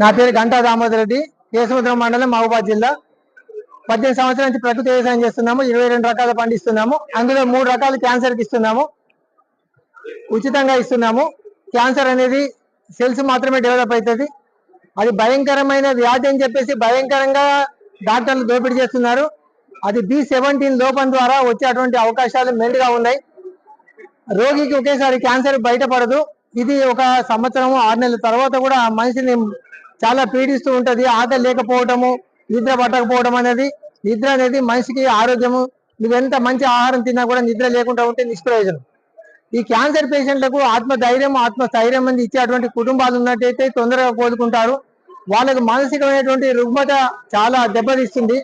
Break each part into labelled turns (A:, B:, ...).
A: నా పేరు గంటా దామోదర్ రెడ్డి. కేశముద్రం మండలం మహబూబాద్ జిల్లా. పద్దెనిమిది సంవత్సరాల నుంచి ప్రకృతి వ్యవసాయం చేస్తున్నాము. ఇరవై రెండు రకాలు పండిస్తున్నాము. అందులో మూడు రకాలు క్యాన్సర్కి ఇస్తున్నాము. ఉచితంగా ఇస్తున్నాము. క్యాన్సర్ అనేది సెల్స్ మాత్రమే డెవలప్ అవుతుంది. అది భయంకరమైన వ్యాధి అని చెప్పేసి భయంకరంగా డాక్టర్లు దోపిడీ చేస్తున్నారు. అది బి సెవెంటీన్ లోపం ద్వారా వచ్చేటువంటి అవకాశాలు మెండుగా ఉన్నాయి. రోగికి ఒకేసారి క్యాన్సర్ బయటపడదు. ఇది ఒక సంవత్సరం ఆరు నెలల తర్వాత కూడా మనిషిని చాలా పీడిస్తూ ఉంటది. ఆకలి లేకపోవటము నిద్ర పట్టకపోవడం అనేది నిద్ర అనేది మనిషికి ఆరోగ్యము. నువ్వెంత మంచి ఆహారం తిన్నా కూడా నిద్ర లేకుండా ఉంటే నిష్ప్రయోజనం. ఈ క్యాన్సర్ పేషెంట్లకు ఆత్మ ధైర్యం ఆత్మ స్థైర్యం ఇచ్చేటువంటి కుటుంబాలు ఉన్నట్టయితే తొందరగా కోలుకుంటారు. వాళ్ళకు మానసికమైనటువంటి రుగ్మత చాలా దెబ్బతీస్తుంది.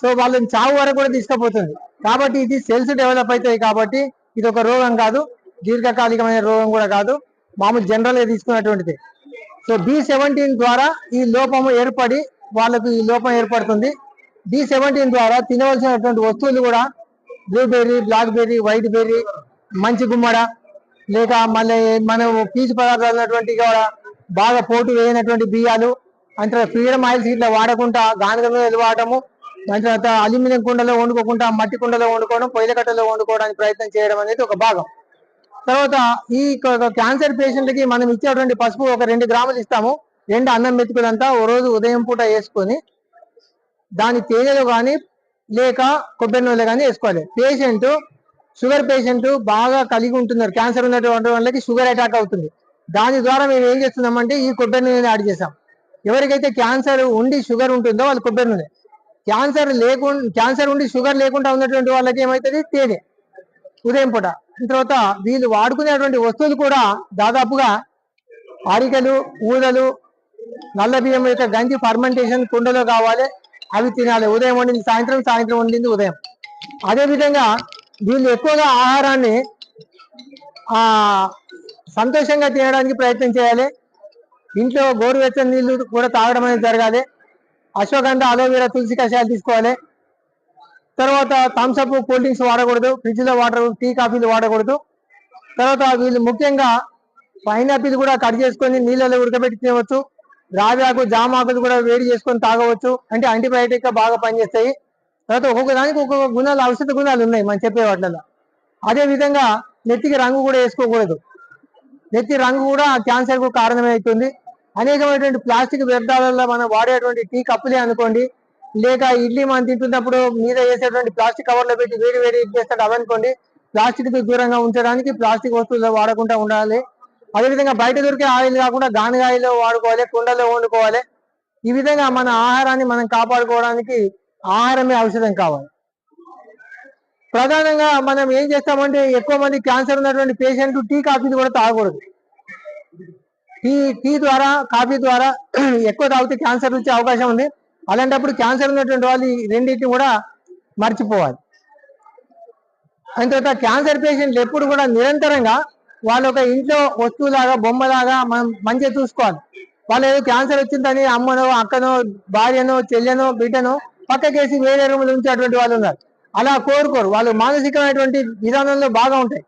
A: సో వాళ్ళని చావు వరకు కూడా తీసుకుపోతుంది. కాబట్టి ఇది సెల్స్ డెవలప్ అవుతాయి కాబట్టి ఇది ఒక రోగం కాదు. దీర్ఘకాలికమైన రోగం కూడా కాదు. మామూలు జనరల్ తీసుకున్నటువంటిది. సో బి సెవెంటీన్ ద్వారా ఈ లోపము ఏర్పడి వాళ్ళకు ఈ లోపం ఏర్పడుతుంది. బి సెవెంటీన్ ద్వారా తినవలసినటువంటి వస్తువులు కూడా blueberry blackberry white berry మంచి గుమ్మడ లేక మళ్ళీ మనం పీచు పదార్థాలు ఉన్నటువంటి కూడా బాగా పోటు వేయనటువంటి బియ్యాలు అంటే ఫ్రీడమ్ ఆయిల్స్ ఇట్లా వాడకుండా గానుగ నూనెలు వాడటము దాని తర్వాత అల్యూమినియం కుండలో వండుకోకుండా మట్టి కుండలో వండుకోవడం పొయ్యిల కట్టలో వండుకోవడానికి ప్రయత్నం చేయడం అనేది ఒక భాగం. తర్వాత ఈ క్యాన్సర్ పేషెంట్కి మనం ఇచ్చేటువంటి పసుపు ఒక రెండు గ్రాములు ఇస్తాము. రెండు అన్నం మెతుకులంతా ఓ రోజు ఉదయం పూట వేసుకొని దాని తేనెలో కానీ లేక కొబ్బరి నూనెలో కానీ వేసుకోవాలి. పేషెంట్ షుగర్ పేషెంట్ బాగా కలిగి ఉంటున్నారు. క్యాన్సర్ ఉన్నటువంటి వాళ్ళకి షుగర్ అటాక్ అవుతుంది. దాని ద్వారా మేము ఏం చేస్తున్నామంటే ఈ కొబ్బరి నూనె యాడ్ చేసాం ఎవరికైతే క్యాన్సర్ ఉండి షుగర్ ఉంటుందో వాళ్ళు కొబ్బరి నూనె. క్యాన్సర్ లేకుండా క్యాన్సర్ ఉండి షుగర్ లేకుండా ఉన్నటువంటి వాళ్ళకి ఏమవుతుంది? తేనె. ఉదయం పూట. తర్వాత వీళ్ళు వాడుకునేటువంటి వస్తువులు కూడా దాదాపుగా ఆరికలు ఊదలు నల్ల బియ్యం యొక్క గంజి ఫర్మెంటేషన్ కుండలో కావాలి. అవి తినాలి. ఉదయం వండింది సాయంత్రం సాయంత్రం వండింది ఉదయం. అదేవిధంగా వీళ్ళు ఎక్కువగా ఆహారాన్ని ఆ సంతోషంగా తినడానికి ప్రయత్నం చేయాలి. ఇంట్లో గోరువెచ్చని నీళ్ళు కూడా తాగడం అనేది జరగాలి. అశ్వగంధ అలోవెరా తులసి కషాయాలు తీసుకోవాలి. తర్వాత థమ్స్అప్ కూల్ డ్రింక్స్ వాడకూడదు ఫ్రిడ్జ్లో వాటర్ టీ కాఫీలు వాడకూడదు. తర్వాత వీళ్ళు ముఖ్యంగా పైనాపిల్ కూడా కట్ చేసుకొని నీళ్ళలో ఉడకబెట్టి తినవచ్చు రాజాకు జామ ఆకులు కూడా వేడి చేసుకొని తాగవచ్చు. అంటే యాంటీబయాటిక్గా బాగా పనిచేస్తాయి. తర్వాత ఒక్కొక్క దానికి ఒక్కొక్క గుణాలు ఔషధ గుణాలు ఉన్నాయి మనం చెప్పే వాటిలో అదే విధంగా నెత్తికి రంగు కూడా వేసుకోకూడదు. నెత్తి రంగు కూడా క్యాన్సర్కు కారణమవుతుంది. అనేకమైనటువంటి ప్లాస్టిక్ వ్యర్థాలలో మనం వాడేటువంటి టీ కప్పులే అనుకోండి లేక ఇడ్లీ మనం తింటున్నప్పుడు మీద వేసేటువంటి ప్లాస్టిక్ కవర్లో పెట్టి వేడి వేడి చేస్తాడు అవనుకోండి ప్లాస్టిక్తో దూరంగా ఉంచడానికి ప్లాస్టిక్ వస్తువులు వాడకుండా ఉండాలి. అదేవిధంగా బయట దొరికే ఆయిల్ కాకుండా గానుగ ఆయిల్ వాడుకోవాలి కుండలో వండుకోవాలి. ఈ విధంగా మన ఆహారాన్ని మనం కాపాడుకోవడానికి ఆహారమే ఔషధం కావాలి. ప్రధానంగా మనం ఏం చేస్తామంటే ఎక్కువ మంది క్యాన్సర్ ఉన్నటువంటి పేషెంట్ టీ కాఫీలు కూడా తాగకూడదు. టీ టీ ద్వారా కాఫీ ద్వారా ఎక్కువ తాగితే క్యాన్సర్ వచ్చే అవకాశం ఉంది. అలాంటప్పుడు క్యాన్సర్ ఉన్నటువంటి వాళ్ళు రెండింటిని కూడా మర్చిపోవాలి. అంత తర్వాత క్యాన్సర్ పేషెంట్లు ఎప్పుడు కూడా నిరంతరంగా వాళ్ళ ఒక ఇంట్లో వస్తువులాగా బొమ్మలాగా మనం మంచిగా చూసుకోవాలి. వాళ్ళు ఏదో క్యాన్సర్ వచ్చిందని అమ్మనో అక్కనో భార్యనో చెల్లెనో బిడ్డనో పక్కకేసి వేరే రూములు ఉంచేటువంటి వాళ్ళు ఉన్నారు. అలా కోరుకోరు. వాళ్ళు మానసికమైనటువంటి విధానంలో బాగా ఉంటాయి.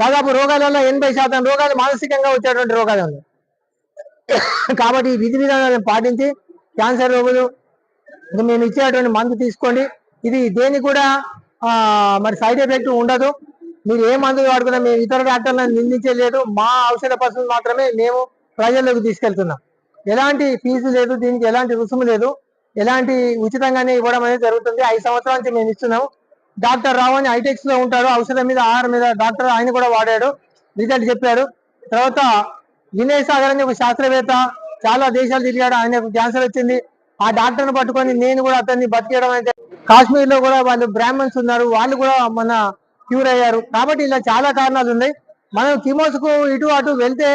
A: దాదాపు రోగాలలో ఎనభై శాతం రోగాలు మానసికంగా వచ్చేటువంటి రోగాలు ఉన్నాయి. కాబట్టి ఈ విధి విధానాలను పాటించి క్యాన్సర్ రోగులు ఇది మేము ఇచ్చేటువంటి మందు తీసుకోండి. ఇది దేని కూడా మరి సైడ్ ఎఫెక్ట్ ఉండదు. మీరు ఏ మందు వాడుకున్నా మేము ఇతర డాక్టర్లను నిందించలేదు. మా ఔషధ పసులు మాత్రమే మేము ప్రజల్లోకి తీసుకెళ్తున్నాం. ఎలాంటి ఫీజు లేదు దీనికి ఎలాంటి రుసుము లేదు. ఎలాంటి ఉచితంగానే ఇవ్వడం అనేది జరుగుతుంది. ఐదు సంవత్సరాల నుంచి మేము ఇస్తున్నాము. డాక్టర్ రావు అని ఐటెక్స్లో ఉంటాడు ఔషధం మీద ఆహారం మీద డాక్టర్ ఆయన కూడా వాడాడు. రిజల్ట్ చెప్పాడు తర్వాత వినయ్ సాగర్ అని ఒక శాస్త్రవేత్త చాలా దేశాలు తిరిగాడు. ఆయనకు క్యాన్సర్ వచ్చింది. ఆ డాక్టర్ని పట్టుకొని నేను కూడా అతన్ని బతికేయడం అయితే కాశ్మీర్లో కూడా వాళ్ళు బ్రాహ్మణ్స్ ఉన్నారు. వాళ్ళు కూడా మన క్యూర్ అయ్యారు. కాబట్టి ఇలా చాలా కారణాలు ఉన్నాయి. మనం కిమోస్కు ఇటు అటు వెళ్తే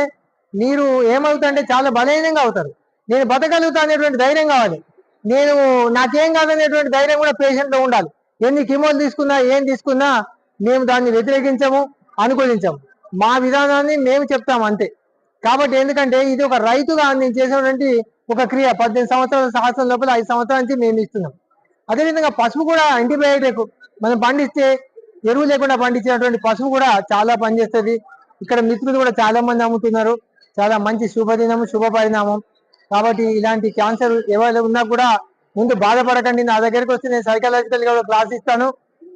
A: మీరు ఏమవుతుంటే చాలా బలహీనంగా అవుతారు. నేను బతకగలుగుతా అనేటువంటి ధైర్యం కావాలి. నేను నాకేం కాదనేటువంటి ధైర్యం కూడా పేషెంట్లో ఉండాలి. ఎన్ని కిమోలు తీసుకున్నా ఏం తీసుకున్నా మేము దాన్ని వ్యతిరేకించము అనుకూలించము. మా విధానాన్ని మేము చెప్తాం అంతే. కాబట్టి ఎందుకంటే ఇది ఒక రైతుగా నేను చేసినటువంటి ఒక క్రియ పద్దెనిమిది సంవత్సరాల సంవత్సరం లోపల ఐదు సంవత్సరాల నుంచి మేము ఇస్తున్నాం. అదేవిధంగా పసుపు కూడా యాంటీబయాటిక్ మనం పండిస్తే ఎరువు లేకుండా పండించినటువంటి పసుపు కూడా చాలా పనిచేస్తుంది. ఇక్కడ మిత్రులు కూడా చాలా మంది అమ్ముతున్నారు. చాలా మంచి శుభదినం శుభ పరిణామం కాబట్టి ఇలాంటి క్యాన్సర్ ఎవరు ఉన్నా కూడా ముందు బాధపడకండి. నా దగ్గరికి వస్తే నేను సైకలాజికల్గా ప్రార్థిస్తాను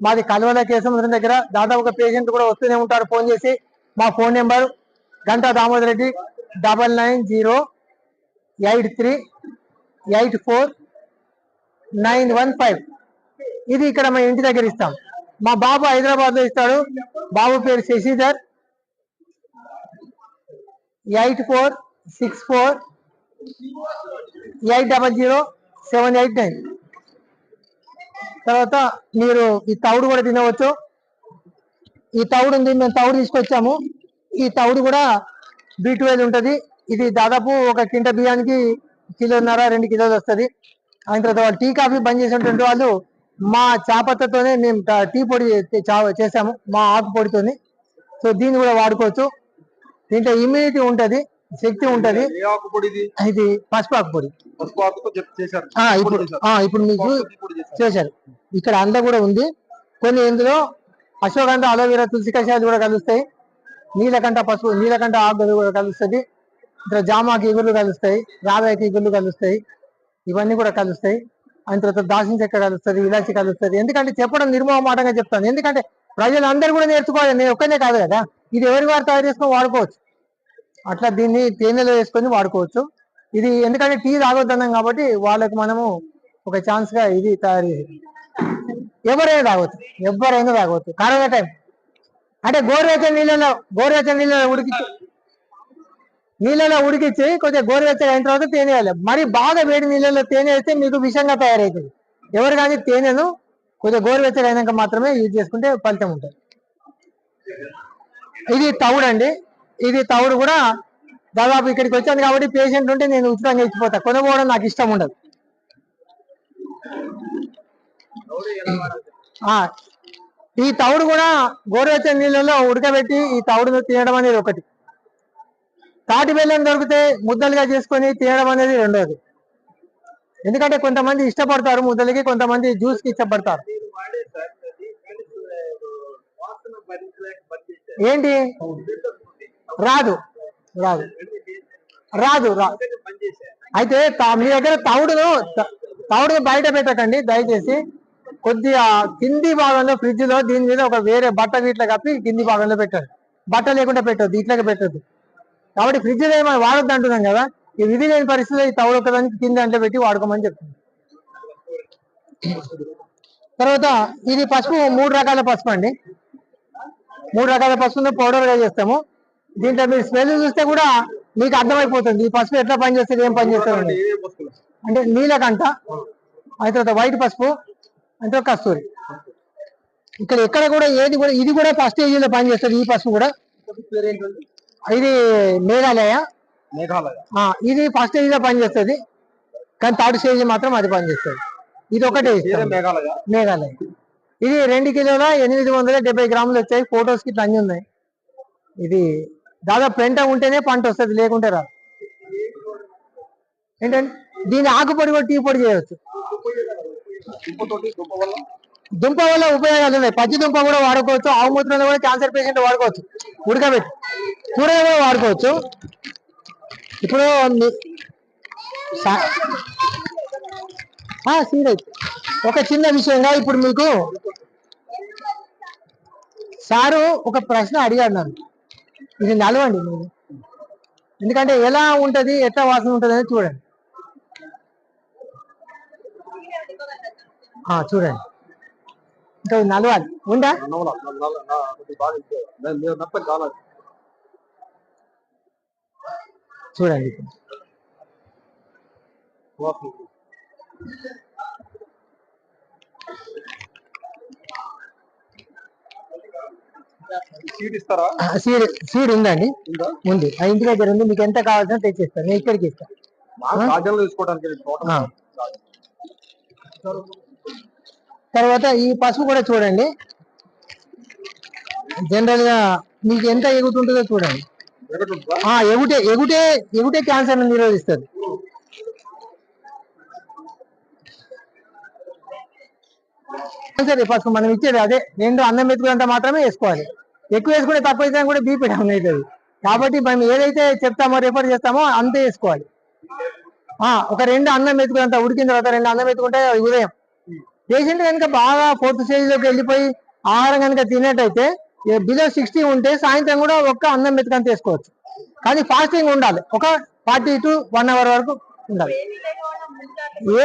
A: మాది కల్వల కేశముద్రం దగ్గర దాదాపు ఒక పేషెంట్ కూడా వస్తూనే ఉంటారు. ఫోన్ చేసి మా phone number Ganta Damodar Reddy double nine zero eight three eight four nine one five. ఇది ఇక్కడ మా ఇంటి దగ్గర ఇస్తాం. మా బాబు హైదరాబాద్లో ఇస్తాడు. బాబు పేరు Shashidhar. Eight four six four eight double zero seven eight nine. తర్వాత మీరు ఈ తౌడు కూడా తినవచ్చు. ఈ తౌడు ఉంది మేము తౌడు తీసుకొచ్చాము. ఈ తౌడు కూడా బీ ట్వెల్వ్ ఉంటుంది. ఇది దాదాపు ఒక కింట బియ్యానికి కిలోన్నర రెండు కిలోలు వస్తుంది. ఆయన తర్వాత వాళ్ళు టీ కాఫీ బంద్ చేసినటువంటి వాళ్ళు మా చాపత్తతోనే మేము ట- పొడి చేసాము మా ఆకు పొడితోని. సో దీన్ని కూడా వాడుకోవచ్చు. దీంట్లో ఇమ్యూనిటీ ఉంటది శక్తి ఉంటది.
B: ఇది?
A: పసుపు ఆకు పొడి. ఇప్పుడు మీకు.
B: చేశారు.
A: ఇక్కడ అండ కూడా ఉంది. కొన్ని ఇందులో అశ్వగంధ అలోవెరా తులసి కషాయాలు కూడా కలుస్తాయి. నీలకంఠ పసుపు నీలకంఠ ఆకు కూడా కలుస్తుంది. ఇక్కడ జామాకి ఇగుళ్ళు కలుస్తాయి రాబాయికి ఇగుళ్ళు కలుస్తాయి ఇవన్నీ కూడా కలుస్తాయి. ఆయన తర్వాత దాసిన చెక్క కలుస్తుంది ఇలాచి కలుస్తుంది. ఎందుకంటే చెప్పడం నిర్మోహమాటంగా చెప్తాను. ఎందుకంటే ప్రజలందరూ కూడా నేర్చుకోవాలి. నేను ఒక్కనే కాదు కదా. ఇది ఎవరి వారు తయారు చేసుకొని వాడుకోవచ్చు. అట్లా దీన్ని తేనెలో వేసుకొని వాడుకోవచ్చు. ఇది ఎందుకంటే టీ తాగొద్దన్నాం కాబట్టి వాళ్ళకి మనము ఒక ఛాన్స్గా ఇది తయారు చేసి ఎవరైనా తాగొచ్చు. ఎవరైనా తాగొచ్చు. కరోనా టైం అంటే గోరువెచ్చని నీళ్ళలో గోరువెచ్చని నీళ్ళలో ఉడికి నీళ్ళలో ఉడికించి కొంచెం గోరువెచ్చగా అయిన తర్వాత తేనె వేయాలి. మరి బాగా వేడి నీళ్ళలో తేనె వేస్తే మీకు విషంగా తయారవుతుంది. ఎవరు కానీ తేనెను కొంచెం గోరువెచ్చగా అయినాక మాత్రమే యూజ్ చేసుకుంటే ఫలితం ఉంటుంది. ఇది తవుడు అండి. ఇది తవుడు కూడా దాదాపు ఇక్కడికి వచ్చాను కాబట్టి పేషెంట్ ఉంటే నేను ఉచితంగా ఇచ్చిపోతా. కొనుక్కోవడం నాకు ఇష్టం ఉండదు. ఆ, ఈ తవుడు కూడా గోరువెచ్చని నీళ్ళలో ఉడకబెట్టి ఈ తవుడును తినడం అనేది ఒకటి. తాటి బెల్లం దొరికితే ముద్దలుగా చేసుకొని తినడం అనేది రెండోది. ఎందుకంటే కొంతమంది ఇష్టపడతారు ముద్దలకి కొంతమంది జ్యూస్కి ఇష్టపడతారు. ఏంటి? రాదు. రాదు. రాదు రా. అయితే తా- మీ దగ్గర తవుడును త- తవుడును బయట పెట్టకండి దయచేసి. కొద్దిగా కింది భాగంలో ఫ్రిడ్జ్లో దీని మీద ఒక వేరే బట్ట వీటిలో కప్పి కింది భాగంలో పెట్టండి. బట్ట లేకుండా పెట్టద్దు ఇట్లాగే పెట్టద్దు. కాబట్టి ఫ్రిడ్జ్లో మనం వాడొద్దు అంటున్నాం కదా. ఈ విధి లేని పరిస్థితిలో ఈ తవుడు ఒకదానికి కింద అంట్లో పెట్టి వాడుకోమని చెప్తుంది తర్వాత ఇది పసుపు మూడు రకాల పసుపు అండి. మూడు రకాల పసుపును పౌడర్గా చేస్తాము. దీంట్లో మీరు స్మెల్ చూస్తే కూడా మీకు అర్థమైపోతుంది. ఈ పసుపు ఎట్లా పనిచేస్తుంది ఏం పనిచేస్తుంది
B: అంటే
A: అంటే నీలకంఠ ఆ తర్వాత వైట్ పసుపు అంటే కస్తూరి. ఇక్కడ ఎక్కడ కూడా ఏది కూడా ఇది కూడా ఫస్ట్ ఏజీలో పనిచేస్తుంది ఈ పసుపు కూడా. ఇది మేఘాలయ.
B: మేఘాలయ.
A: ఇది ఫస్ట్ ఏజీలో పనిచేస్తుంది. కానీ థర్డ్ స్టేజ్ మాత్రం అది పనిచేస్తుంది. ఇది ఒకటే
B: మేఘాలయ.
A: మేఘాలయ. ఇది రెండు కిలోల ఎనిమిది వందల డెబ్బై గ్రాములు వచ్చాయి. ఫొటోస్కి అన్ని ఉన్నాయి. ఇది దాదాపు పెంట ఉంటేనే పంట వస్తుంది లేకుంటే రాదు. ఏంటంటే దీని ఆకుపొడి కూడా టీ పొడి చేయవచ్చు దుంప వల్ల ఉపయోగాలు ఉన్నాయి. పచ్చి దుంప కూడా వాడుకోవచ్చు. ఆవు మూత్రంలో కూడా క్యాన్సర్ పేషెంట్ వాడుకోవచ్చు. ఉడకబెట్టి కూరగా కూడా వాడుకోవచ్చు. ఇప్పుడు సీరైట్ ఒక చిన్న విషయంగా ఇప్పుడు మీకు సారు ఒక ప్రశ్న అడిగాడు నన్ను. ఇది నలవండి మీరు. ఎందుకంటే ఎలా ఉంటుంది ఎట్లా వాసన ఉంటుంది అనేది చూడండి. చూడండి. నలవాలి ఉందా? చూడండి. సీడ్ సీడ్ ఉందండి.
B: ఉందా?
A: ఆ ఇంటి దగ్గర ఉంది. మీకు ఎంత కావాల్సిన తెచ్చిస్తాను. నేను ఇక్కడికి ఇస్తాను.
B: తీసుకోవడానికి.
A: తర్వాత ఈ పసుపు కూడా చూడండి. జనరల్గా మీకు ఎంత ఎగుతుంటుందో చూడండి. ఆ ఎగుటే ఎగుటే ఎగుటే క్యాన్సర్ నిరోధిస్తుంది. క్యాన్సర్ పసుపు? మనం ఇచ్చేది అదే. రెండు అన్నం మెతుకులంతా మాత్రమే వేసుకోవాలి. ఎక్కువ వేసుకుంటే తక్కువ అయితే కూడా బీపీ డౌన్ అవుతుంది. కాబట్టి మేము ఏదైతే చెప్తామో రిఫర్ చేస్తామో అంతే వేసుకోవాలి. ఆ, ఒక రెండు అన్నం మెతుకులంత ఉడికిన తర్వాత రెండు అన్నం మెతుకుంటే ఉదయం పేషెంట్ కనుక బాగా ఫోర్త్ స్టేజ్లోకి వెళ్ళిపోయి ఆహారం కనుక తినేటైతే బిలో సిక్స్టీ ఉంటే సాయంత్రం కూడా ఒక్క అన్నం మెతుకని తీసుకోవచ్చు. కానీ ఫాస్టింగ్ ఉండాలి. ఒక ఫార్టీ టు వన్ అవర్ వరకు ఉండాలి.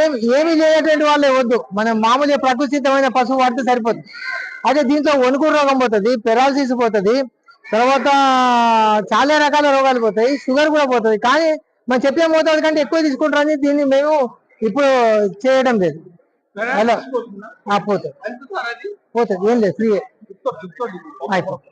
A: ఏమి ఏమి లేనటువంటి వాళ్ళే వద్దు. మనం మామూలుగా ప్రకృతితమైన పశువు వాడితే సరిపోతుంది అదే దీంట్లో వణుకు రోగం పోతుంది పెరాలసిస్ పోతుంది తర్వాత చాలా రకాల రోగాలు పోతాయి షుగర్ కూడా పోతుంది. కానీ మనం చెప్పే మోతాదు కంటే ఎక్కువ తీసుకుంటారని దీన్ని మేము ఇప్పుడు చేయడం లేదు. హలో. పోతుంది పోతుంది ఏం లేదు ఫ్రీ అయిపోతుంది